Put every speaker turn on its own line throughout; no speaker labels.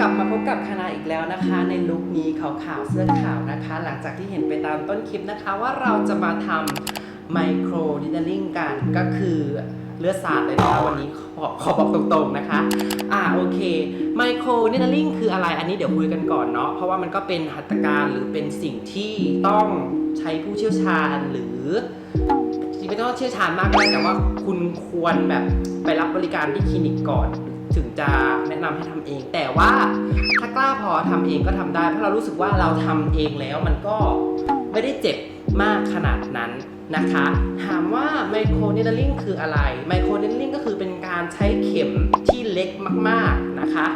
กลับมาพบกับคณะอีกแล้วนะคะ ในลุคนี้ขาวๆเสื้อขาวนะคะ หลังจากที่เห็นไปตามต้นคลิปนะคะ ว่าเราจะมาทำไมโครดิเนลิ่งกันก็คือเลือดสาดเลยนะคะวันนี้ขอขอบอกตรงๆนะคะ อ่าโอเคไมโครดิเนลิ่งคืออะไรอันนี้เดี๋ยวคุยกันก่อนเนาะเพราะว่ามันก็เป็นหัตถการหรือเป็นสิ่งที่ต้องใช้ผู้เชี่ยวชาญหรือจริงๆไม่ต้องเชี่ยวชาญมากก็ได้แต่ว่าคุณควรแบบไปรับบริการที่คลินิกก่อน ถึงจะแนะนำให้ทำเอง แต่ว่าถ้ากล้าพอทำเองก็ทำได้ เพราะเรารู้สึกว่าเราทำเองแล้วมันก็ไม่ได้เจ็บมากขนาดนั้นนะคะ ถามว่าไมโครเนดลิงคืออะไรไมโครเนดลิงก็คือเป็นการใช้เข็มที่เล็กมากๆนะคะ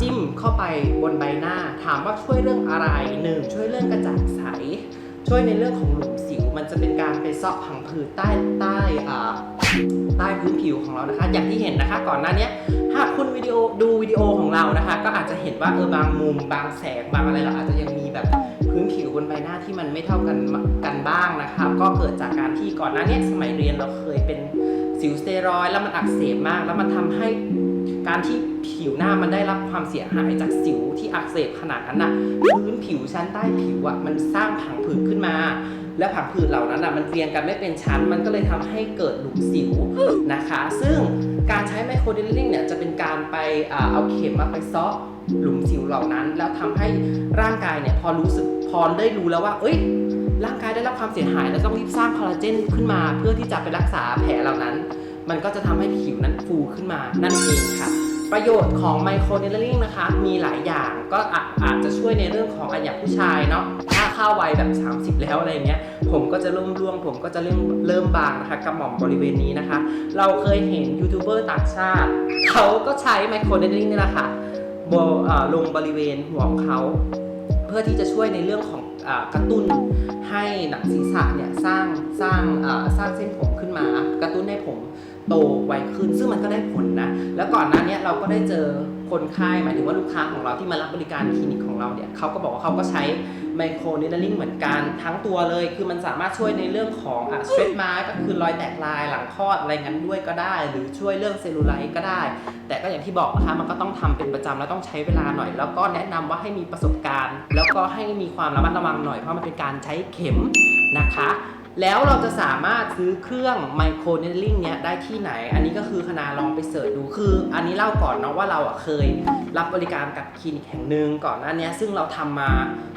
จิ้มเข้าไปบนใบหน้า ถามว่าช่วยเรื่องอะไรหนึ่งช่วยเรื่องกระจ่างใส ช่วยในเรื่องของหลุมสิว มันจะเป็นการไปซาะผังผืดใต้ใต้อ่าใต้พื้นผิวของเรานะคะ อย่างที่เห็นนะคะ ก่อนหน้านี้หากคุณวิดีโอดูวิดีโอของเรานะคะ ก็อาจจะเห็นว่าเออบางมุม บางแสงบางอะไรเราอาจจะยังมีแบบพื้นผิวบนใบหน้าที่มันไม่เท่ากันกันบ้างนะคะ ก็เกิดจากการที่ก่อนหน้านี้สมัยเรียนเราเคยเป็นสิวสเตียรอยแล้วมันอักเสบมาก แล้วมันทำให้ การที่ผิวหน้ามันได้รับความเสียหายจากสิวที่อักเสบขนาดนั้นน่ะพื้นผิวชั้นใต้ผิวอะมันสร้างผังผืดขึ้นมา และผังผืดเหล่านั้นอะมันเรียงกันไม่เป็นชั้น มันก็เลยทำให้เกิดหลุมสิวนะคะ ซึ่งการใช้ไมโครเดลิงเนี่ยจะเป็นการไปอเอาเข็มมาไปซาะหลุมสิวเหล่านั้น แล้วทำให้ร่างกายเนี่ยพอรู้สึกพอได้รู้แล้วว่า เอ้ยร่างกายได้รับความเสียหายแล้วต้องรีบสร้างคอลลาเจนขึ้นมา เพื่อที่จะไปรักษาแผลเหล่านั้น มันก็จะทำให้ผิวนั้นฟูขึ้นมานั่นเองค่ะ ประโยชน์ของไมโครเนลลิ่งนะคะ มีหลายอย่างก็อาอาจจะช่วยในเรื่องของอะอย่างผู้ชายเนาะถ้าเข้าวัยแบบ 30 แล้วอะไรเงี้ยผมก็จะเริ่มร่วง ผมก็จะเริ่มเริ่มบางนะคะกระหม่อมบริเวณนี้นะคะ เราเคยเห็นยูทูบเบอร์ต่างชาติ เขาก็ใช้ไมโครเนลลิ่งนี่แหละค่ะบลงบริเวณหัวของเขาเพื่อที่จะช่วยในเรื่องของอกระตุ้นให้หนังศีรษะเนี่ยสร้างสร้างสร้างเส้นผมขึ้นมากระตุ้นให้ผม โตไวขึ้น ซึ่งมันก็ได้ผลนะ แล้วก่อนหน้านี้เราก็ได้เจอคนไข้หมายถึงว่าลูกค้าของเราที่มารับบริการคลินิกของเราเนี่ยเขาก็บอกว่าเขาก็ใช้ไมโครเนดลิงเหมือนกันทั้งตัวเลย คือมันสามารถช่วยในเรื่องของอะสเตรทมาก็คือรอยแตกลายหลังคลอดอะไรงั้นด้วยก็ได้ หรือช่วยเรื่องเซลลูไลท์ก็ได้ แต่ก็อย่างที่บอกนะคะมันก็ต้องทำเป็นประจำแล้วต้องใช้เวลาหน่อย แล้วก็แนะนำว่าให้มีประสบการณ์ แล้วก็ให้มีความระมัดระวังหน่อยเพราะมันเป็นการใช้เข็มนะคะ แล้วเราจะสามารถซื้อเครื่องไมโครเนลลิ่งเนี้ยได้ที่ไหน อันนี้ก็คือคณะลองไปเสิร์ชดูคือ อันนี้เล่าก่อนเนาะว่าเราอะเคย รับบริการกับคลินิกแห่งหนึ่งก่อนหน้านี้ซึ่งเราทำมา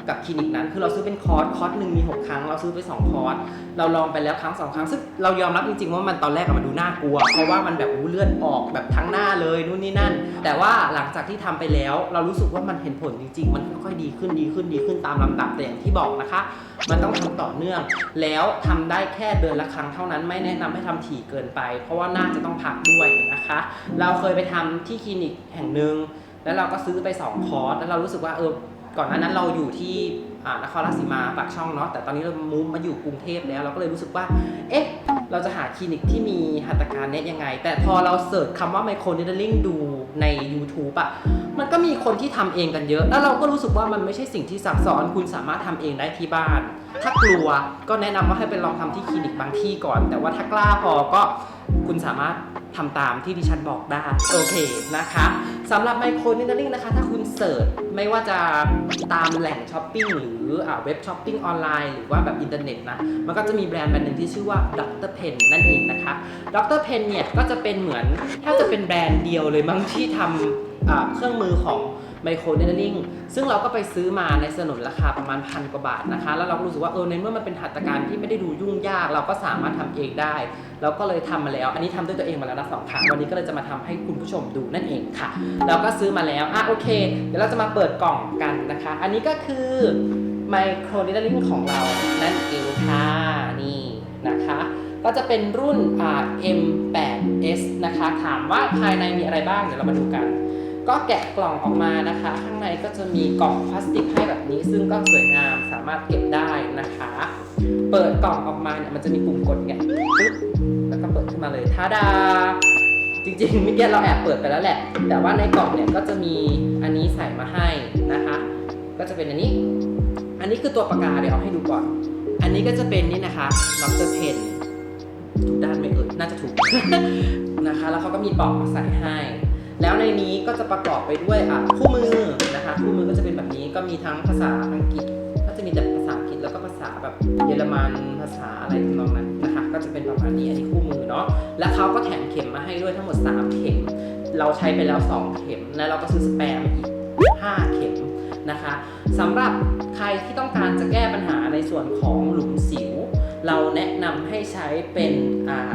กับคลินิกนั้น คือเราซื้อเป็นคอร์สคอร์สหนึ่งมี 6 ครั้ง เราซื้อไป 2 คอร์สเราลองไปแล้วครั้งสองครั้ง ซึ่งเรายอมรับจริง ๆ ว่ามันตอนแรกมันดูน่ากลัว เพราะว่ามันแบบอู้เลือดออกแบบทั้งหน้าเลยนู่นนี่นั่น แต่ว่าหลังจากที่ทำไปแล้ว เรารู้สึกว่ามันเห็นผลจริง ๆ มันค่อยๆดีขึ้นดีขึ้นดีขึ้นตามลำดับแต่อย่างที่บอกนะคะ มันต้องทำต่อเนื่อง แล้วทำได้แค่เดือนละครั้งเท่านั้นไม่แนะนำให้ทำถี่เกินไป เพราะว่าน่าจะต้องพักด้วยนะคะ เราเคยไปทำที่คลินิกแห่งหนึ่งแล้วเราก็ซื้อไป 2 คอร์ส แล้วเรารู้สึกว่าเออ ก่อนหน้านั้นเราอยู่ที่นครราชสีมาปากช่องเนาะแต่ตอนนี้เรามูฟมาอยู่กรุงเทพแล้วเราก็เลยรู้สึกว่า เอ๊ะ เราจะหาคลินิกที่มีหัตถการเน็ตยังไง แต่พอเราเสิร์ชคำว่าไมโครเนดลิงดูใน YouTube อะมันก็มีคนที่ทำเองกันเยอะ แล้วเราก็รู้สึกว่ามันไม่ใช่สิ่งที่ซับซ้อนคุณสามารถทำเองได้ที่บ้าน ถ้ากลัวก็แนะนำว่าให้ไปลองทำที่คลินิกบางที่ก่อน แต่ว่าถ้ากล้าพอก็คุณสามารถทำตามที่ดิฉันบอกได้ โอเคนะคะสำหรับไมโครเนดลิงนะคะ ถ้าคุณ เสิร์ชไม่ว่าจะตามแหล่งช้อปปิ้งหรืออ่าเว็บช้อปปิ้งออนไลน์หรือว่าแบบอินเทอร์เน็ตนะ มันก็จะมีแบรนด์แบรนด์หนึ่งที่ชื่อว่าดรเพนนั่นเองนะคะดรเพนเนี่ยก็จะเป็นเหมือนแทบจะเป็นแบรนด์เดียวเลยมั้งที่ทำอ่าเครื่องมือของ ไมโครเนดลิงซึ่งเราก็ไปซื้อมาในสนุนราคาประมาณพันกว่าบาทนะคะ แล้วเรารู้สึกว่าเออในเมื่อมันเป็นหัตถการที่ไม่ได้ดูยุ่งยาก เราก็สามารถทำเองได้ เราก็เลยทำมาแล้ว อันนี้ทำด้วยตัวเองมาแล้วนะสองครั้งวันนี้ก็เลยจะมาทำให้คุณผู้ชมดูนั่นเองค่ะ เราก็ซื้อมาแล้วอะโอเค เดี๋ยวเราจะมาเปิดกล่องกันนะคะ อันนี้ก็คือไมโครเนดลิงของเรานั่นเองค่ะนี่นะคะก็จะเป็นรุ่น M8S นะคะ ถามว่าภายในมีอะไรบ้าง เดี๋ยวเรามาดูกัน ก็แกะกล่องออกมานะคะ ข้างในก็จะมีกล่องพลาสติกให้แบบนี้ ซึ่งก็สวยงามสามารถเก็บได้นะคะ เปิดกล่องออกมาเนี่ยมันจะมีปุ่มกดไงปึ๊บแล้วก็เปิดขึ้นมาเลยทาดาจริงๆเมื่อกี้เราแอบเปิดไปแล้วแหละ แต่ว่าในกล่องเนี่ยก็จะมีอันนี้ใส่มาให้นะคะ ก็จะเป็นอันนี้ อันนี้คือตัวปากกาเดี๋ยวเอาให้ดูก่อน อันนี้ก็จะเป็นนี่นะคะดรเพนถูกด้านไหมเอ่ยน่าจะถูกนะคะ แล้วเขาก็มีปลอกมาใส่ให้ แล้วในนี้ก็จะประกอบไปด้วยอะคู่มือนะคะคู่มือก็จะเป็นแบบนี้ก็มีทั้งภาษาอังกฤษ ก็จะมีแต่ภาษาอังกฤษแล้วก็ภาษาแบบเยอรมันภาษาอะไรทำนองนั้นนะคะ ก็จะเป็นประมาณนี้อันนี้คู่มือเนาะแล้วเขาก็แถมเข็มมาให้ด้วยทั้งหมด 3 เข็ม เราใช้ไปแล้ว 2 เข็ม แล้วเราก็ซื้อสแปร์มาอีก 5 เข็มนะคะสำหรับใครที่ต้องการจะแก้ปัญหาในส่วนของหลุมสิว เราแนะนำให้ใช้เป็น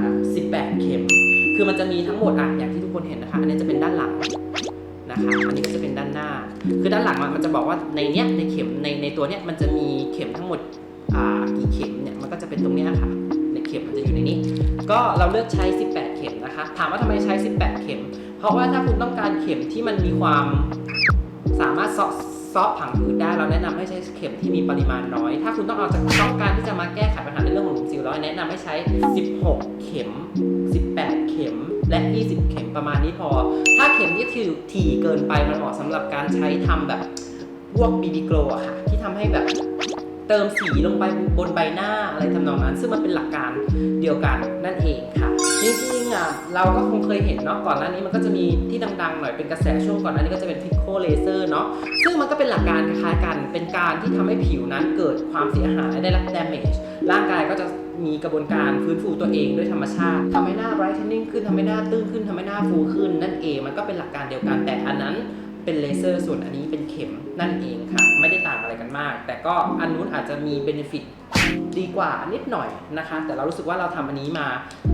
18 เข็ม คือมันจะมีทั้งหมดอะอย่าง ทุกคนเห็นนะคะ อันนี้จะเป็นด้านหลังนะคะ อันนี้ก็จะเป็นด้านหน้า คือด้านหลังมันจะบอกว่าในเนี้ยในเข็มในในตัวเนี้ยมันจะมีเข็มทั้งหมดอ่ากี่เข็มเนี่ยมันก็จะเป็นตรงเนี้ยค่ะในเข็มมันจะอยู่ในนี้ ก็เราเลือกใช้ 18 เข็มนะคะ ถามว่าทำไมใช้ 18 เข็ม เพราะว่าถ้าคุณต้องการเข็มที่มันมีความสามารถเซาะ ซาะผังผืดได้เราแนะนำให้ใช้เข็มที่มีปริมาณน้อย ถ้าคุณต้องเอาจากต้องการที่จะมาแก้ไขปัญหาในเรื่องของหลุมสิวเราแนะนำให้ใช้ 16 เข็ม 18 เข็มและ 20 เข็มประมาณนี้พอ ถ้าเข็มที่ถี่ถี่เกินไปมันเหมาะสำหรับการใช้ทำแบบพวกบีบีโกลอะค่ะ ที่ทำให้แบบเติมสีลงไปบนใบหน้าอะไรทำนองนั้น ซึ่งมันเป็นหลักการเดียวกันนั่นเองค่ะ จริงๆอะเราก็คงเคยเห็นเนาะก่อนหน้านี้มันก็จะมีที่ดังๆหน่อยเป็นกระแสช่วงก่อนหน้านี้ก็จะเป็นพิโคเลเซอร์เนาะซึ่งมันก็เป็นหลักการคล้ายกัน เป็นการที่ทำให้ผิวนั้นเกิดความเสียหายได้รับ damage ร่างกายก็จะมีกระบวนการฟื้นฟูตัวเองด้วยธรรมชาติทำให้หน้า brightening ขึ้นทำให้หน้าตื้นขึ้นทำให้หน้าฟูขึ้น นั่นเองมันก็เป็นหลักการเดียวกันแต่อันนั้นเป็นเลเซอร์ส่วนอันนี้เป็นเข็มนั่นเองค่ะไม่ได้ อะไรกันมาก แต่ก็อันนู้นอาจจะมี benefit ดีกว่านิดหน่อยนะคะ แต่เรารู้สึกว่าเราทำอันนี้มา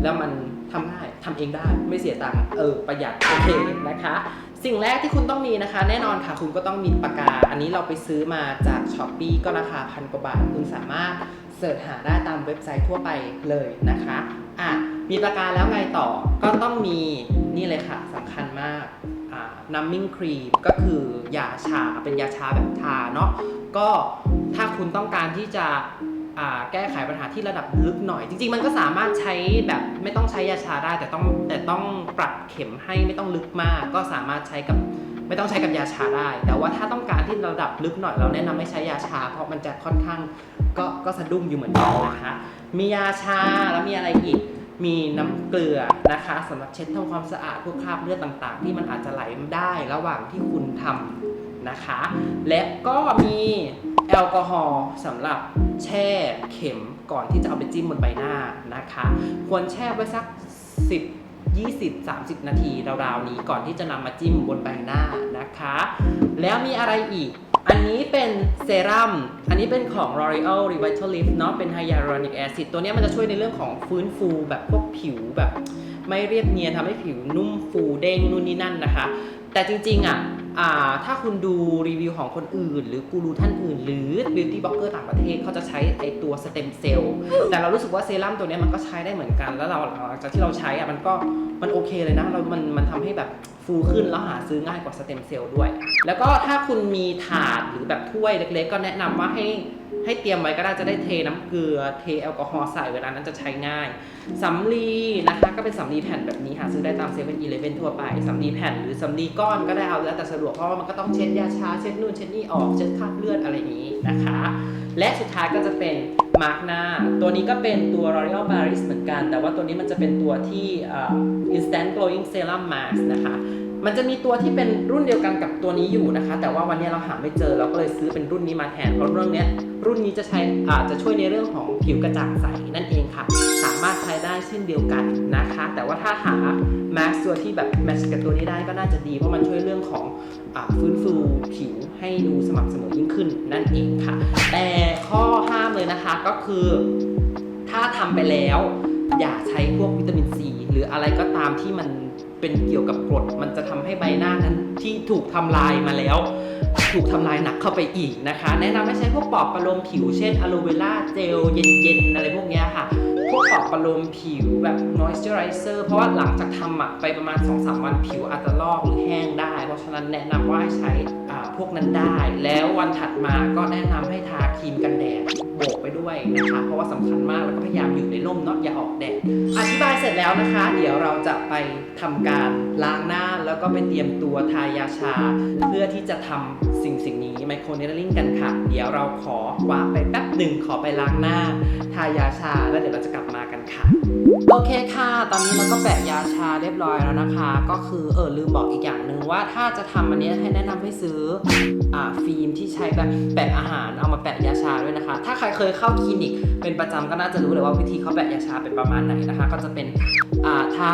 แล้วมันทำง่ายทำเองได้ไม่เสียตังค์เออประหยัดโอเคนะคะ สิ่งแรกที่คุณต้องมีนะคะ แน่นอนค่ะ คุณก็ต้องมีปากกา อันนี้เราไปซื้อมาจากช้อปปีก็ราคาพันกว่าบาท คุณสามารถเสิร์ชหาได้ตามเว็บไซต์ทั่วไปเลยนะคะอะมีปากกาแล้วไงต่อก็ต้องมีนี่เลยค่ะสำคัญมากอ่า numbing cream ก็คือยาชาเป็นยาชาแบบทาเนาะ ก็ถ้าคุณต้องการที่จะแก้ไขปัญหาที่ระดับลึกหน่อย จริง ๆ มันก็สามารถใช้แบบไม่ต้องใช้ยาชาได้ แต่ต้องแต่ต้องปรับเข็มให้ไม่ต้องลึกมาก ก็สามารถใช้กับไม่ต้องใช้กับยาชาได้ แต่ว่าถ้าต้องการที่ระดับลึกหน่อยเราแนะนำให้ใช้ยาชา เพราะมันจะค่อนข้างก็ก็สะดุ้งอยู่เหมือนกันนะคะ มียาชาแล้วมีอะไรอีก มีน้ำเกลือนะคะสำหรับเช็ดทำความสะอาดพวกคราบเลือดต่าง ๆ ที่มันอาจจะไหลได้ระหว่างที่คุณทำ นะคะ และก็มีแอลกอฮอล์สำหรับแช่เข็มก่อนที่จะเอาไปจิ้มบนใบหน้านะคะ ควรแช่ไว้สัก 10 20 30 นาทีราวๆนี้ก่อนที่จะนำมาจิ้มบนใบหน้านะคะ แล้วมีอะไรอีก อันนี้เป็นเซรั่ม อันนี้เป็นของ L'Oreal Revitalift เนาะ เป็น Hyaluronic Acid ตัวนี้มันจะช่วยในเรื่องของฟื้นฟูแบบพวกผิวแบบ ไม่เรียบเนียนทำให้ผิวนุ่มฟูเด้งนู่นนี่นั่นนะคะ แต่จริงๆอะอ่า ถ้าคุณดูรีวิวของคนอื่น หรือกูรูท่านอื่น หรือบิวตี้บล็อกเกอร์ต่างประเทศเขาจะใช้ไอตัวสเต็มเซลล์แต่เรารู้สึกว่าเซรั่มตัวนี้มันก็ใช้ได้เหมือนกัน แล้วเราหลังจากที่เราใช้อะมันก็มันโอเคเลยนะเรามันมันทำให้แบบฟูขึ้นแล้วหาซื้อง่ายกว่าสเต็มเซลล์ด้วย แล้วก็ถ้าคุณมีถาดหรือแบบถ้วยเล็ก ๆ ก็แนะนำว่าให้ ให้เตรียมไว้ก็ได้จะได้เทน้ำเกลือ เทแอลกอฮอล์ใส่เวลานั้นจะใช้ง่ายสำลีนะคะก็เป็นสำลีแผ่นแบบนี้หาซื้อได้ตามเซเว่นอีเลฟเว่นทั่วไปสำลีแผ่นหรือสำลีก้อนก็ได้เอาแล้วแต่สะดวกเพราะว่ามันก็ต้องเช็ดยาชาเช็ดนู่นเช็ดนี่ออกเช็ดคราบเลือดอะไรนี้นะคะ และสุดท้ายก็จะเป็นมาร์กหน้า ตัวนี้ก็เป็นตัว L'Oreal Paris เหมือนกัน แต่ว่าตัวนี้มันจะเป็นตัวที่ Instant Glowing Serum Mask นะคะ มันจะมีตัวที่เป็นรุ่นเดียวกันกับตัวนี้อยู่นะคะ แต่ว่าวันนี้เราหาไม่เจอเราก็เลยซื้อเป็นรุ่นนี้มาแทนเพราะเรื่องนี้รุ่นนี้จะใช้อาจจะช่วยในเรื่องของผิวกระจ่างใสนั่นเองค่ะ สามารถใช้ได้เช่นเดียวกันนะคะ แต่ว่าถ้าหาแมสตัวที่แบบแมทช์กับตัวนี้ได้ก็น่าจะดีเพราะมันช่วยเรื่องของอาฟื้นฟูผิวให้ดูสม่ำเสมอยิ่งขึ้นนั่นเองค่ะ แต่ข้อห้ามเลยนะคะก็คือ ถ้าทำไปแล้ว อย่าใช้พวกวิตามินซีหรืออะไรก็ตามที่มัน เป็นเกี่ยวกับกรดมันจะทำให้ใบหน้านั้นที่ถูกทำลายมาแล้ว ถูกทำลายหนักเข้าไปอีกนะคะ แนะนำให้ใช้พวกปลอบประโลมผิวเช่นอะโลเวล่าเจลเย็นๆอะไรพวกนี้ค่ะ พวกปลอบประโลมผิวแบบ moisturizer เพราะว่าหลังจากทำอะไปประมาณ 2-3 วันผิวอาจจะลอกหรือแห้งได้ เพราะฉะนั้นแนะนำว่าให้ใช้พวกนั้นได้ แล้ววันถัดมาก็แนะนำให้ทาครีมกันแดด โบกไปด้วยนะคะ เพราะว่าสำคัญมากแล้วก็พยายามอยู่ในร่มเนาะอย่าออกแดดอธิบายเสร็จแล้วนะคะ เดี๋ยวเราจะไปทำการล้างหน้าแล้วก็ไปเตรียมตัวทายาชา เพื่อที่จะทำสิ่งสิ่งนี้ไมโครเนลลิ่งกันค่ะ เดี๋ยวเราขอวาไปแป๊บหนึ่งขอไปล้างหน้า ทายาชาแล้วเดี๋ยวเราจะกลับมากัน ค่ะ โอเคค่ะ ตอนนี้เราก็แปะยาชาเรียบร้อยแล้วนะคะ ก็คือเออลืมบอกอีกอย่างหนึ่งว่าถ้าจะทำอันนี้ให้แนะนำให้ซื้ออ่าฟิล์มที่ใช้แบบแปะอาหารเอามาแปะยาชาด้วยนะคะ ถ้าใครเคยเข้าคลินิก เป็นประจำก็น่าจะรู้เลยว่าวิธีเขาแปะยาชาเป็นประมาณไหนนะคะ ก็จะเป็นอ่าทา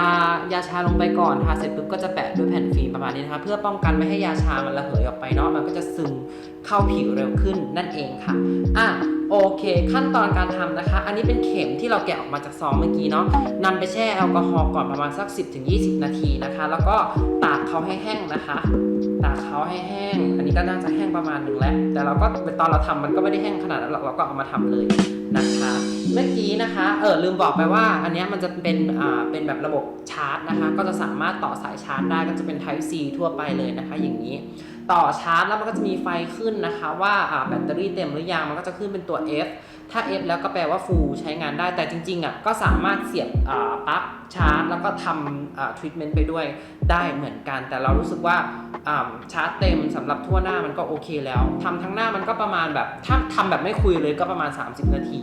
ยาชาลงไปก่อนทาเสร็จปุ๊บก็จะแปะด้วยแผ่นฟิล์มประมาณนี้นะคะ เพื่อป้องกันไม่ให้ยาชามันระเหยออกไปเนาะมันก็จะซึมเข้าผิวเร็วขึ้นนั่นเองค่ะอะโอเค ขั้นตอนการทำนะคะ อันนี้เป็นเข็มที่เราแกะออกมาจากซองเมื่อกี้เนาะนำไปแช่แอลกอฮอล์ก่อนประมาณสัก 10-20 นาทีนะคะ แล้วก็ตากเขาให้แห้งนะคะตากเขาให้แห้ง อันนี้ก็น่าจะแห้งประมาณหนึ่งแล้ว แต่เราก็ตอนเราทำมันก็ไม่ได้แห้งขนาดนั้นหรอกเราก็เอามาทำเลยนะคะ เมื่อกี้นะคะ เออลืมบอกไปว่า อันนี้มันจะเป็น อ่า เป็นแบบระบบชาร์จนะคะ ก็จะสามารถต่อสายชาร์จได้ ก็จะเป็น Type C ทั่วไปเลยนะคะ อย่างนี้ ต่อชาร์จแล้วมันก็จะมีไฟขึ้นนะคะ ว่าแบตเตอรี่เต็มหรือยังมันก็จะขึ้นเป็นตัว F ถ้า F แล้วก็แปลว่า full ใช้งานได้แต่จริงๆอะก็สามารถเสียบปลั๊ก ชาร์จแล้วก็ทำอ่า treatment ไปด้วยได้เหมือนกัน แต่เรารู้สึกว่าชาร์จเต็มสำหรับทั่วหน้ามันก็โอเคแล้วทำทั้งหน้ามันก็ประมาณแบบถ้าทำแบบไม่คุยเลยก็ประมาณ 30 นาที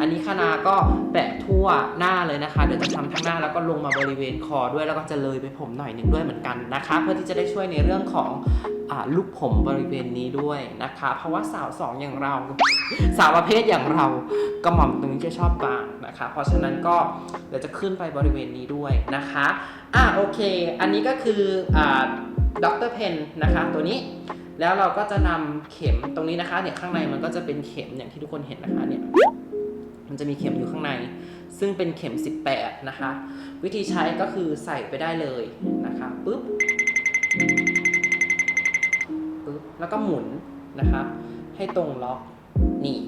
อันนี้คณาก็แปะทั่วหน้าเลยนะคะเดี๋ยวจะทำทั้งหน้าแล้วก็ลงมาบริเวณคอด้วยแล้วก็จะเลยไปผมหน่อยหนึ่งด้วยเหมือนกันนะคะ เพื่อที่จะได้ช่วยในเรื่องของลูกผมบริเวณนี้ด้วยนะคะ เพราะว่าสาวสองอย่างเรา สาวประเภทอย่างเรากระหม่อมตรงนี้จะชอบบาง นะคะ เพราะฉะนั้นก็เดี๋ยวจะขึ้นไปบริเวณนี้ด้วยนะคะอะโอเค อันนี้ก็คืออ่าด็อกเตอร์เพนนะคะตัวนี้แล้วเราก็จะนำเข็มตรงนี้นะคะเนี่ยข้างในมันก็จะเป็นเข็มอย่างที่ทุกคนเห็นนะคะเนี่ยมันจะมีเข็มอยู่ข้างใน ซึ่งเป็นเข็ม 18 นะคะ วิธีใช้ก็คือใส่ไปได้เลยนะคะปุ๊บปุ๊บแล้วก็หมุนนะคะ ให้ตรงล็อกนี่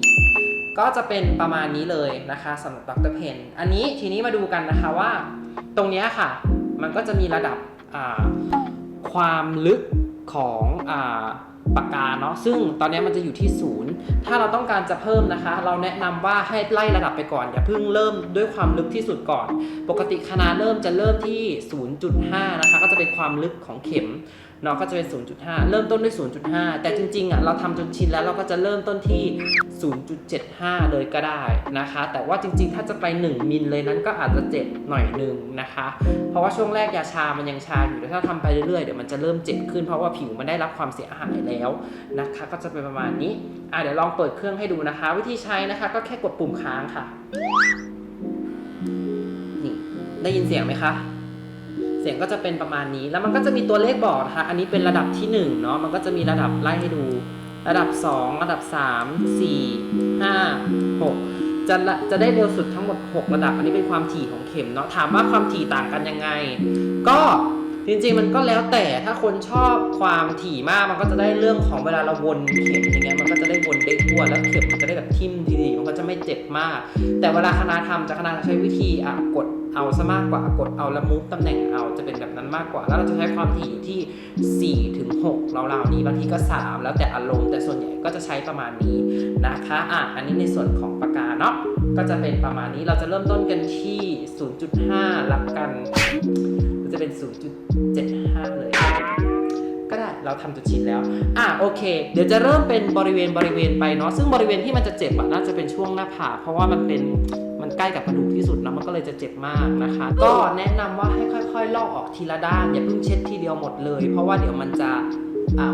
ก็จะเป็นประมาณนี้เลยนะคะสำหรับดรเพนอันนี้ทีนี้มาดูกันนะคะว่า ตรงนี้ค่ะ มันก็จะมีระดับความลึกของอปากกาเนาะซึ่งตอนนี้มันจะอยู่ที่ศูนย์ถ้าเราต้องการจะเพิ่มนะคะ เราแนะนำว่าให้ไล่ระดับไปก่อน อย่าเพิ่งเริ่มด้วยความลึกที่สุดก่อน ปกติคณะเริ่มจะเริ่มที่ 0.5 นะคะ ก็จะเป็นความลึกของเข็ม นาะก็จะเป็น 0.5 เริ่มต้นด้วย 0.5 แต่จริงๆอะเราทำจนชินแล้วเราก็จะเริ่มต้นที่ 0.75 เลยก็ได้นะคะ แต่ว่าจริงๆ ถ้าจะไป 1 มิลเลยนั้นก็อาจจะเจ็บหน่อยนึงนะคะ เพราะว่าช่วงแรกยาชามันยังชาอยู่แต่ถ้าทำไปเรื่อยๆเดี๋ยวมันจะเริ่มเจ็บขึ้นเพราะว่าผิวมันได้รับความเสียหายแล้วนะคะ ก็จะเป็นประมาณนี้อะเดี๋ยวลองเปิดเครื่องให้ดูนะคะ วิธีใช้นะคะ ก็แค่กดปุ่มค้างค่ะ นี่ได้ยินเสียงไหมคะ เสียงก็จะเป็นประมาณนี้ แล้วมันก็จะมีตัวเลขบอกนะคะ อันนี้เป็นระดับที่1เนาะ มันก็จะมีระดับไล่ให้ดู ระดับ 2 ระดับ 3 4 5 6จะละจะได้เร็วสุดทั้งหมด 6 ระดับ อันนี้เป็นความถี่ของเข็มเนาะ ถามว่าความถี่ต่างกันยังไง ก็จริงๆมันก็แล้วแต่ถ้าคนชอบความถี่มากมันก็จะได้เรื่องของเวลาเราวนเข็มอย่างเงี้ยมันก็จะได้วนได้ทั่วแล้วเข็มมันจะได้แบบทิ่มดีๆมันก็จะไม่เจ็บมาก แต่เวลาคณะทำจะคณะใช้วิธีอะกด เอาซะมากกว่ากดเอาล้วมุฟตำแหน่งเอาจะเป็นแบบนั้นมากกว่า แล้วเราจะใช้ความถี่อยู่ที่4ถึง6ราวๆนี้บางทีก็ 3 แล้วแต่อารมณ์ แต่ส่วนใหญ่ก็จะใช้ประมาณนี้นะคะอะอันนี้ในส่วนของปากกาเนาะก็จะเป็นประมาณนี้เราจะเริ่มต้นกันที่ 0.5รับกันจะเป็น 0.75 เลย ก็ได้เราทำจุดชินแล้ว อะโอเค เดี๋ยวจะเริ่มเป็นบริเวณบริเวณไปเนาะซึ่งบริเวณที่มันจะเจ็บอะน่าจะเป็นช่วงหน้าผากเพราะว่ามันเป็น มันใกล้กับกระดูกที่สุดนะมันก็เลยจะเจ็บมากนะคะ ก็แนะนำว่าให้ค่อยๆลอกออกทีละด้านอย่าเพิ่งเช็ดทีเดียวหมดเลย เพราะว่าเดี๋ยวมันจะ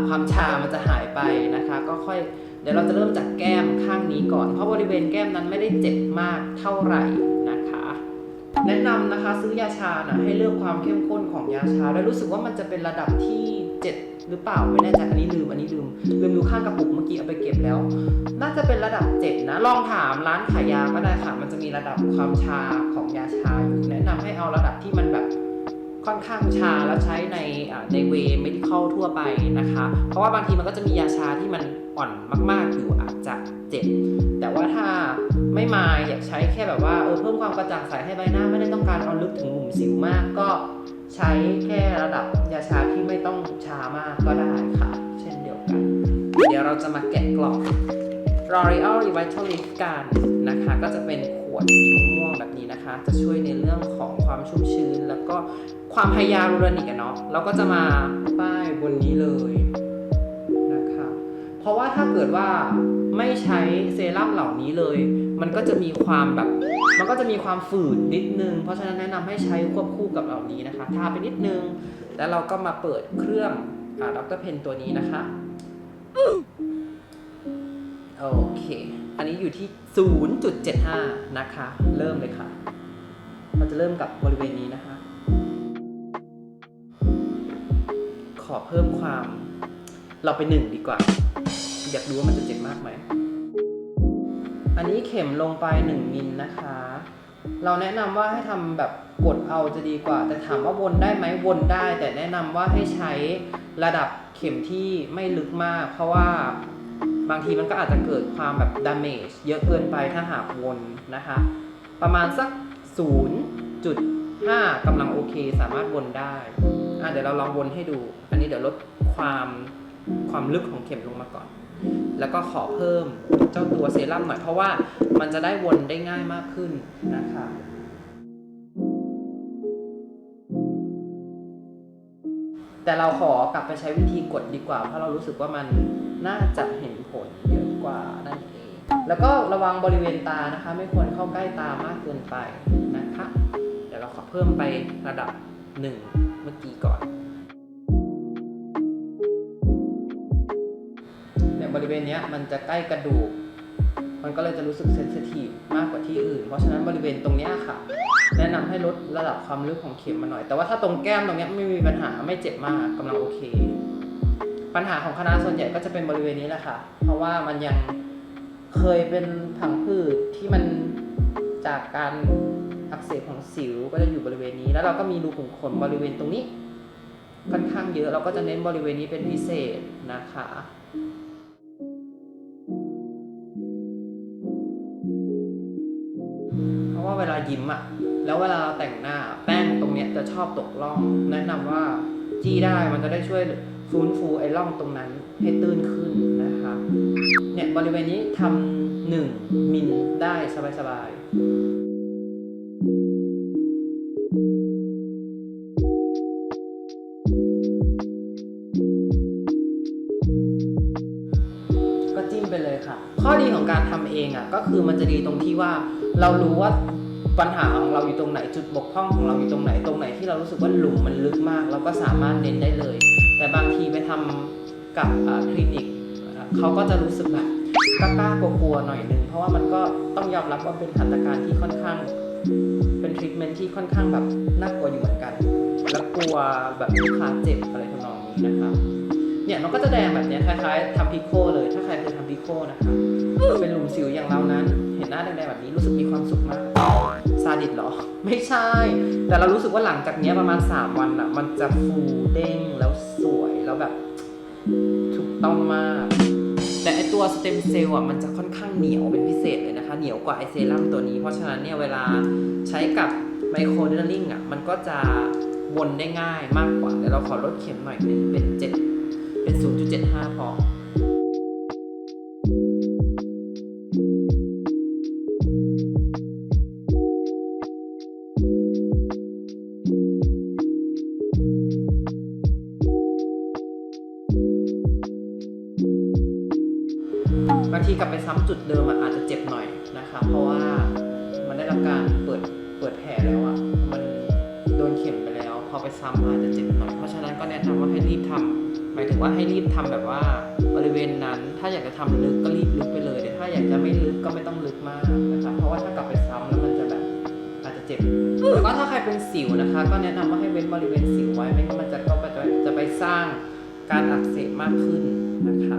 ความชา มันจะหายไปนะคะ ก็ค่อยเดี๋ยวเราจะเริ่มจากแก้มข้างนี้ก่อน เพราะบริเวณแก้มนั้นไม่ได้เจ็บมากเท่าไหร่นะคะ แนะนำนะคะซื้อยาชานะให้เลือกความเข้มข้นของยาชา แล้วรู้สึกว่ามันจะเป็นระดับที่ 7 หรือเปล่าไม่แน่ใจอันนี้ลืมอันนี้ลืมลืมดูข้างกระปุกเมื่อกี้เอาไปเก็บแล้ว น่าจะเป็นระดับ 7 นะ ลองถามร้านขายยาก็ได้ค่ะ มันจะมีระดับความชาของยาชาอยู่แนะนำให้เอาระดับที่มันแบบค่อนข้างชาแล้วใช้ในในเว medical ทั่วไปนะคะ เพราะว่าบางทีมันก็จะมียาชาที่มันอ่อนมาก ๆ อยู่อาจจะเจ็บแต่ว่าถ้าไม่มาอยากใช้แค่แบบว่าเออเพิ่มความกระจ่างใสให้ใบหน้าไม่ได้ต้องการเอาลึกถึงหมุมสิวมากก็ ใช้แค่ระดับยาชาที่ไม่ต้องชามากก็ได้ค่ะ เช่นเดียวกัน เดี๋ยวเราจะมาแกะกล่อง L'Oreal Revitalift กันนะคะ ก็จะเป็นขวดสีม่วงแบบนี้นะคะ จะช่วยในเรื่องของความชุ่มชื้น แล้วก็ความไฮยาลูรนิกอะเนาะเราก็จะมาป้ายบนนี้เลยนะคะ เพราะว่าถ้าเกิดว่า ไม่ใช้เซรั่มเหล่านี้เลย มันก็จะมีความแบบ มันก็จะมีความฝืดนิดนึง เพราะฉะนั้นแนะนำให้ใช้ควบคู่กับเหล่านี้นะคะ ทาไปนิดนึง แล้วเราก็มาเปิดเครื่องอ่าดรเพนตัวนี้นะคะ โอเค อันนี้อยู่ที่ 0.75 นะคะ เริ่มเลยค่ะ เราจะเริ่มกับบริเวณนี้นะคะ ขอเพิ่มความ เราไปหนึ่งดีกว่า อยากรู้ว่ามันจะเจ็บมากไหม อันนี้เข็มลงไป1มิลนะคะ เราแนะนำว่าให้ทำแบบกดเอาจะดีกว่า แต่ถามว่าวนได้ไหมวนได้ แต่แนะนำว่าให้ใช้ระดับเข็มที่ไม่ลึกมาก เพราะว่าบางทีมันก็อาจจะเกิดความแบบ damage เยอะเกินไปถ้าหากวนนะคะ ประมาณสัก 0.5กำลังโอเค สามารถวนได้อะเดี๋ยวเราลองวนให้ดู อันนี้เดี๋ยวลดความความลึกของเข็มลงมาก่อน แล้วก็ขอเพิ่มเจ้าตัวเซรั่มหน่อยเพราะว่ามันจะได้วนได้ง่ายมากขึ้นนะคะแต่เราขอกลับไปใช้วิธีกดดีกว่า เพราะเรารู้สึกว่ามันน่าจะเห็นผลเยอะกว่านั่นเอง แล้วก็ระวังบริเวณตานะคะ ไม่ควรเข้าใกล้ตามากเกินไปนะคะ เดี๋ยวเราขอเพิ่มไประดับหนึ่งเมื่อกี้ก่อน ริเวณนี้มันจะใกล้กระดูก มันก็เลยจะรู้สึกเซนซิทีฟมากกว่าที่อื่น เพราะฉะนั้นบริเวณตรงนี้ค่ะ แนะนำให้ลดระดับความลึกของเข็มมาหน่อย แต่ว่าถ้าตรงแก้มตรงนี้ไม่มีปัญหาไม่เจ็บมากกำลังโอเค ปัญหาของคณะส่วนใหญ่ก็จะเป็นบริเวณนี้แหละค่ะ เพราะว่ามันยังเคยเป็นผังผืดที่มันจากการอักเสบของสิวก็จะอยู่บริเวณนี้ แล้วเราก็มีรูขุมขนบริเวณตรงนี้ค่อนข้างเยอะเราก็จะเน้นบริเวณนี้เป็นพิเศษนะคะ ลายิ้มอะแล้วเวลาเราแต่งหน้าแป้งตรงเนี้ยจะชอบตกร่อง แนะนำว่าจี้ได้มันจะได้ช่วยฟื้นฟูไอ้ร่องตรงนั้นให้ตื้นขึ้นนะคะเนี่ยบริเวณนี้ทำหนึ่งมิลได้สบายๆก็จิ้มไปเลยค่ะข้อดีของการทำเองอะก็คือมันจะดีตรงที่ว่าเรารู้ว่า ปัญหาของเราอยู่ตรงไหนจุดบกพร่องของเราอยู่ตรงไหนตรงไหนที่เรารู้สึกว่าหลุมมันลึกมาก เราก็สามารถเน้นได้เลย แต่บางทีไปทำกับคลินิกเขาก็จะรู้สึกแบบกล้ากลัวๆหน่อยนึงเพราะว่ามันก็ต้องยอมรับว่าเป็นหัตถการที่ค่อนข้าง เป็นทรีทเมนที่ค่อนข้างแบบน่ากลัวอยู่เหมือนกัน แล้วกลัวแบบลูกค้าเจ็บอะไรทำนองนี้นะคะเนี่ยมันก็จะแดงแบบนี้คล้ายๆทำพิโคเลย ถ้าใครเคยทำพิโคนะคะ เป็นหลุมสิวอย่างเรานั้น เห็นหน้าแดงๆแบบนี้รู้สึกมีความสุขมากซาดิสเหรอ ไม่ใช่ แต่เรารู้สึกว่าหลังจากนี้ประมาณ 3 วันอะ มันจะฟูเด้งแล้วสวยแล้วแบบถูกต้องมาก แต่ไอตัวสเต็มเซลล์อะมันจะค่อนข้างเหนียวเป็นพิเศษเลยนะคะ เหนียวกว่าไอเซรั่มตัวนี้ เพราะฉะนั้นเนี่ยเวลาใช้กับไมโครเดนลิงอะมันก็จะวนได้ง่ายมากกว่าเดี๋ยวเราขอลดเข็มหน่อยหนึงเป็น 7 เป็น 0.75 พอ ดเดิมอะอาจจะเจ็บหน่อยนะคะเพราะว่ามันได้รับการเปิดเปิดแผลแล้วอะมันโดนเข็มไปแล้ว พอไปซ้ำอาจจะเจ็บหน่อย เพราะฉะนั้นก็แนะนำว่าให้รีบทำหมายถึงว่าให้รีบทำแบบว่าบริเวณนั้น ถ้าอยากจะทำลึกก็รีบลึกไปเลยแต่ถ้าอยากจะไม่ลึกก็ไม่ต้องลึกมากนะคะเพราะว่าถ้ากลับไปซ้ำแล้วมันจะแบบอาจจะเจ็บแล้วก็ถ้าใครเป็นสิวนะคะ ก็แนะนำว่าให้เว้นบริเวณสิวไว้ไม่งั้นมันจะก็ไปจะไปสร้างการอักเสบมากขึ้นนะคะ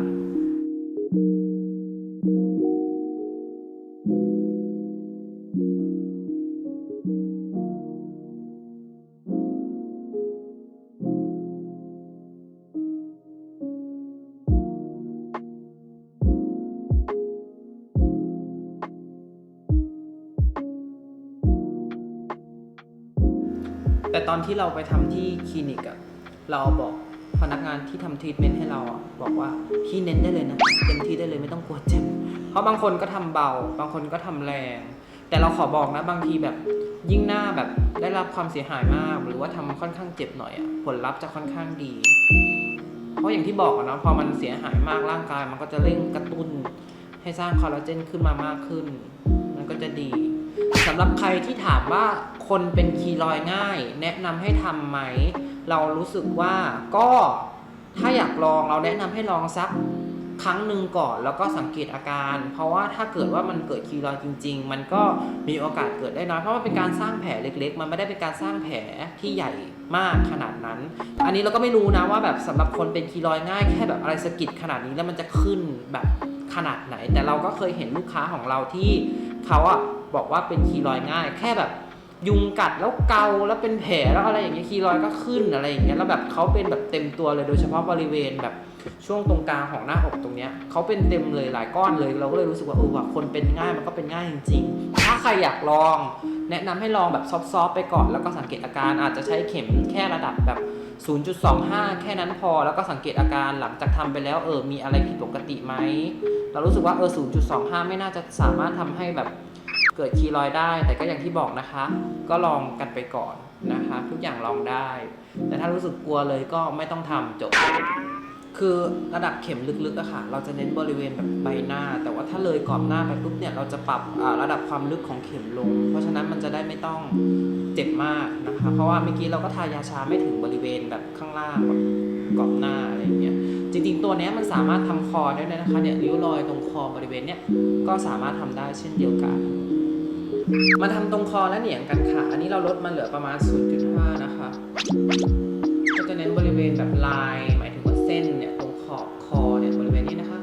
แต่ตอนที่เราไปทำที่คลินิกอะเราบอกพนักงานที่ทำทรีทเมนต์ให้เราอะบอกว่าพี่เน้นได้เลยนะเต็มที่ได้เลยไม่ต้องกลัวเจ็บเพราะบางคนก็ทำเบา บางคนก็ทำแรง แต่เราขอบอกนะบางทีแบบยิ่งหน้าแบบได้รับความเสียหายมาก หรือว่าทำค่อนข้างเจ็บหน่อยอะผลลัพธ์จะค่อนข้างดี เพราะอย่างที่บอกนะพอมันเสียหายมากร่างกาย มันก็จะเร่งกระตุ้นให้สร้างคอลลาเจนขึ้นมามากขึ้น มันก็จะดี สำหรับใครที่ถามว่าคนเป็นคีรอยง่าย แนะนำให้ทำไหม เรารู้สึกว่าก็ถ้าอยากลองเราแนะนำให้ลองสักครั้งหนึ่งก่อนแล้วก็สังเกตอาการ เพราะว่าถ้าเกิดว่ามันเกิดคีรอยจริง ๆ มันก็มีโอกาสเกิดได้น้อยเพราะว่าเป็นการสร้างแผลเล็ก ๆ มันไม่ได้เป็นการสร้างแผลที่ใหญ่มากขนาดนั้น อันนี้เราก็ไม่รู้นะว่าแบบสำหรับคนเป็นคีรอยง่ายแค่แบบอะไรสะกิดขนาดนี้แล้วมันจะขึ้นแบบขนาดไหน แต่เราก็เคยเห็นลูกค้าของเราที่เขาอะ บอกว่าเป็นคีรอยง่าย แค่แบบยุงกัดแล้วเกาแล้วเป็นแผลแล้วอะไรอย่างเงี้ยคีรอยก็ขึ้นอะไรอย่างเงี้ยแล้วแบบเขาเป็นแบบเต็มตัวเลยโดยเฉพาะบริเวณแบบช่วงตรงกลางของหน้าอกตรงเนี้ยเขาเป็นเต็มเลยหลายก้อนเลย เราก็เลยรู้สึกว่าเออว่ะคนเป็นง่ายมันก็เป็นง่ายจริงๆ ถ้าใครอยากลอง แนะนำให้ลองแบบซอฟๆไปก่อนแล้วก็สังเกตอาการอาจจะใช้เข็มแค่ระดับแบบ 0.25 แค่นั้นพอแล้วก็สังเกตอาการหลังจากทำไปแล้วเออมีอะไรผิดปกติไหมเรารู้สึกว่าเออ 0.25 ไม่น่าจะสามารถทำให้แบบ เกิดคีรอยได้ แต่ก็อย่างที่บอกนะคะ ก็ลองกันไปก่อนนะคะ ทุกอย่างลองได้ แต่ถ้ารู้สึกกลัวเลยก็ไม่ต้องทำจบ คือระดับเข็มลึกๆอะค่ะ เราจะเน้นบริเวณแบบใบหน้า แต่ว่าถ้าเลยกรอบหน้าไปปุ๊บเนี่ยเราจะปรับระดับความลึกของเข็มลง เพราะฉะนั้นมันจะได้ไม่ต้องเจ็บมากนะคะ เพราะว่าเมื่อกี้เราก็ทายาชาไม่ถึงบริเวณแบบข้างล่างแบบกรอบหน้าอะไรอย่างเงี้ยจริงๆ ตัวนี้มันสามารถทำคอได้ด้วยนะคะเนี่ยริ้วรอยตรงคอบริเวณเนี้ยก็สามารถทำได้เช่นเดียวกัน มาทำตรงคอและเหนียงกันค่ะ อันนี้เราลดมาเหลือประมาณ 0.5 นะคะ ก็จะเน้นบริเวณแบบลาย หมายถึงว่าเส้นเนี่ยตรงขอบคอเนี่ยบริเวณนี้นะคะ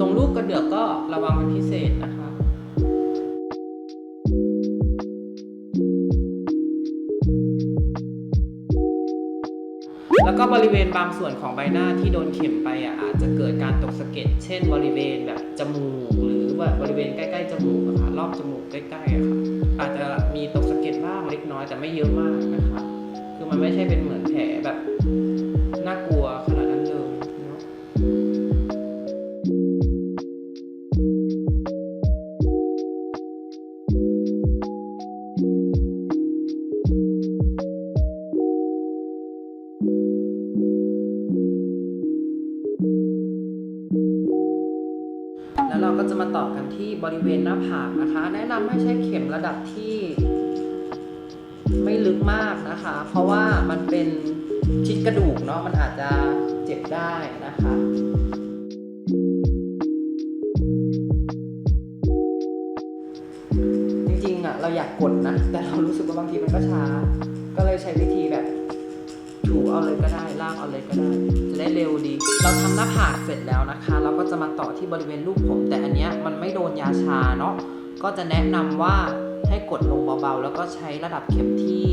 ตรงรูปกระเดือกก็ระวังเป็นพิเศษนะคะ แล้วก็บริเวณบางส่วนของใบหน้าที่โดนเข็มไปอะอาจจะเกิดการตกสะเก็ด เช่น บริเวณแบบจมูกือว่าบริเวณใกล้ๆจมูกอะค่ะรอบจมูกใกล้ๆอะค่ะอาจจะมีตกสะเก็ดบ้างเล็กน้อยแต่ไม่เยอะมากนะคะคือมันไม่ใช่เป็นเหมือนแผลแบบ ระดับที่ไม่ลึกมากนะคะ เพราะว่ามันเป็นชิดกระดูกเนาะมันอาจจะเจ็บได้นะคะจริงๆอะเราอยากกดนะ แต่เรารู้สึกว่าบางทีมันก็ช้า ก็เลยใช้วิธีแบบ ถูเอาเลยก็ได้ลากเอาเลยก็ได้ จะได้เร็วดี เราทำหน้าผากเสร็จแล้วนะคะ เราก็จะมาต่อที่บริเวณรูปผม แต่อันเนี้ยมันไม่โดนยาชาเนาะก็จะแนะนำว่า ให้กดลงเบาๆ แล้วก็ใช้ระดับเข็มที่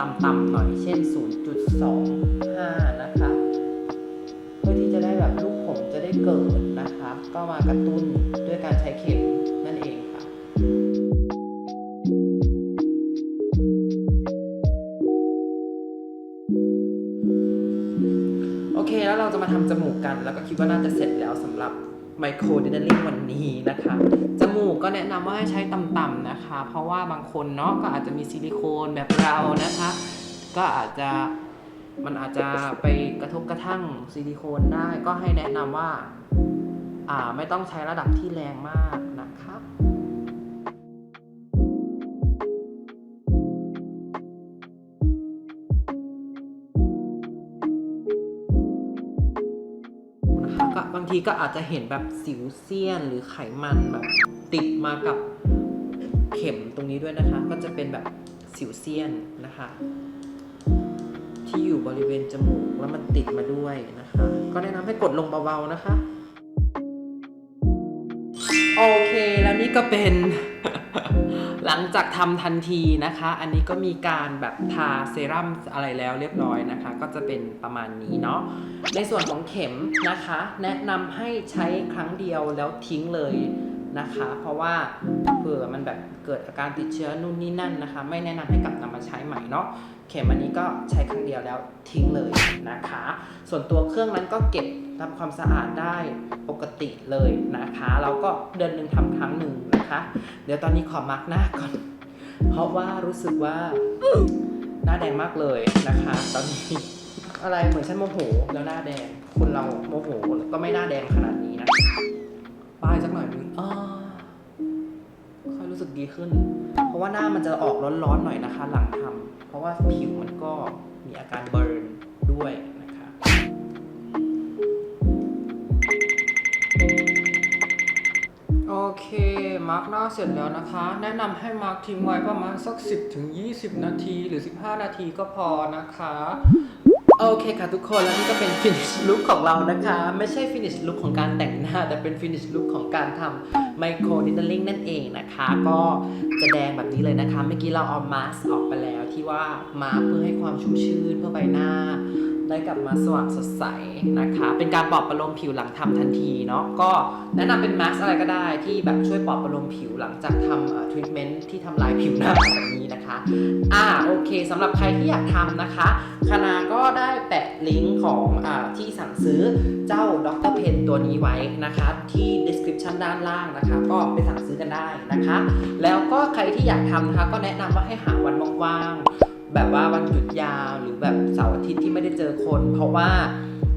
ต่ำๆหน่อยเช่น 0.25 นะคะ เพื่อที่จะได้แบบลูกผมจะได้เกิดนะคะ ก็มากระตุ้นด้วยการใช้เข็มนั่นเองค่ะโอเคแล้วเราจะมาทำจมูกกัน แล้วก็คิดว่าน่าจะเสร็จแล้วสำหรับ ไมโครเดินลลิ่งวันนี้นะคะ จมูกก็แนะนำว่าให้ใช้ต่ำๆนะคะ เพราะว่าบางคนเนาะก็อาจจะมีซิลิโคนแบบเรานะคะ ก็อาจจะมันอาจจะไปกระทบกระทั่งซิลิโคนได้ ก็ให้แนะนำว่า อ่าไม่ต้องใช้ระดับที่แรงมาก ก็บางทีก็อาจจะเห็นแบบสิวเซียนหรือไขมันแบบติดมากับเข็มตรงนี้ด้วยนะคะ ก็จะเป็นแบบสิวเซียนนะคะ ที่อยู่บริเวณจมูกแล้วมันติดมาด้วยนะคะ ก็แนะนำให้กดลงเบาๆนะคะ โอเคแล้วนี่ก็เป็นหลังจากทำทันทีนะคะ อันนี้ก็มีการแบบทาเซรั่มอะไรแล้วเรียบร้อยนะคะ ก็จะเป็นประมาณนี้เนาะในส่วนของเข็มนะคะ แนะนำให้ใช้ครั้งเดียวแล้วทิ้งเลย นะคะ เพราะว่าเผื่อมันแบบเกิดอาการติดเชื้อนู่นนี่นั่นนะคะ ไม่แนะนำให้กลับนำมาใช้ใหม่เนาะเข็มอันนี้ก็ใช้ครั้งเดียวแล้วทิ้งเลยนะคะ ส่วนตัวเครื่องนั้นก็เก็บทำความสะอาดได้ปกติเลยนะคะเราก็เดือนหนึ่งทำครั้งหนึ่งนะคะ เดี๋ยวตอนนี้ขอมาร์กหน้าก่อน เพราะว่ารู้สึกว่าหน้าแดงมากเลยนะคะ ตอนนี้อะไรเหมือนฉันโมโหแล้วหน้าแดงคนเราโมโหก็ไม่หน้าแดงขนาดนี้นะ ป้ายสักหน่อยนึงอ๋อกดีขึ้น เพราะว่าหน้ามันจะออกร้อนๆหน่อยนะคะ หลังทำเพราะว่าผิวมันก็มีอาการเบิร์นด้วยนะคะโอเคมาร์กหน้าเสร็จแล้วนะคะ แนะนำให้มาร์กทิ้งไว้ประมาณสัก 10ถึง20 นาทีหรือ 15 นาทีก็พอนะคะ โอเคค่ะทุกคนแล้วนี่ก็เป็น finish look ของเรานะคะ ไม่ใช่ finish look ของการแต่งหน้า แต่เป็น finish look ของการทำ micro needling นั่นเองนะคะ ก็จะแดงแบบนี้เลยนะคะ เมื่อกี้เราเอามาสออกไปแล้วที่ว่ามาเพื่อให้ความชุ่มชื่นเพื่อใบหน้า ได้กลับมาสว่างสดใสนะคะ เป็นการปลอบประโลมผิวหลังทำทันทีเนาะก็แนะนำเป็นมาสอะไรก็ได้ที่แบบช่วยปลอบประโลมผิวหลังจากทำทรีทเมนต์ที่ทำลายผิวหน้าแบบนี้นะคะอ่าโอเคสำหรับใครที่อยากทำนะคะคณาก็ได้ได้แปะลิงก์ของอที่สั่งซื้อเจ้าดรเพนตัวนี้ไว้นะคะ ที่ description ด้านล่างนะคะ ก็ไปสั่งซื้อกันได้นะคะ แล้วก็ใครที่อยากทำนะคะ ก็แนะนำว่าให้หาวันว่างๆแบบว่าวันหยุดยาวหรือแบบเสาร์อาทิตย์ที่ไม่ได้เจอคน เพราะว่า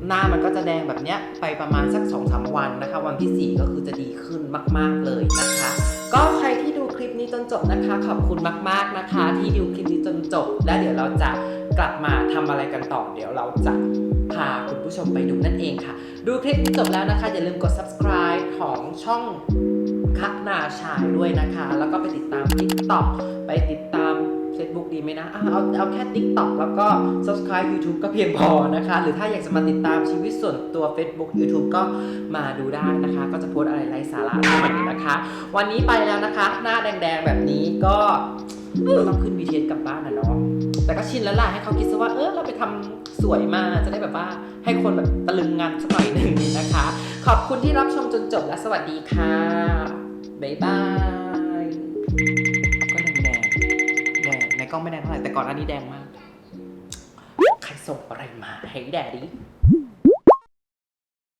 หน้ามันก็จะแดงแบบเนี้ยไปประมาณสัก2อสวันนะคะ วันที่ 4 ก็คือจะดีขึ้นมาก ๆเลยนะคะ ก็ใครที่ดูคลิปนี้จนจบนะคะ ขอบคุณมาก ๆนะคะ ที่ดูคลิปนี้จนจบ และเดี๋ยวเราจะ กลับมาทำอะไรกันต่อ เดี๋ยวเราจะพาคุณผู้ชมไปดูนั่นเองค่ะ ดูคลิปนี้จบแล้วนะคะ อย่าลืมกด subscribe ของช่องคักนาชายด้วยนะคะ แล้วก็ไปติดตาม TikTok ไปติดตาม Facebook ดีไหมนะอะเอาเอาแค่ TikTok แล้วก็ subscribe YouTube ก็เพียงพอนะคะ หรือถ้าอยากจะมาติดตามชีวิตส่วนตัว Facebook YouTube ก็มาดูได้นะคะ ก็จะโพสอะไรไร้สาระด้วยนะคะ วันนี้ไปแล้วนะคะ หน้าแดงๆแบบนี้ก็ต้องขึ้น BTS กลับบ้านนะเนาะ แต่ก็ชินแล้วล่ะให้เขาคิดซะว่าเออเราไปทำสวยมาจะได้แบบว่าให้คนแบบตะลึงงานสักหน่อยหนึ่งนะคะ ขอบคุณที่รับชมจนจบและสวัสดีค่ะ บ๊ายบายก็แดงแดงแดงในกล้องไม่แดงเท่าไหร่แต่ก่อนอันนี้แดงมาก ใครส่งอะไรมาให้แดดดิ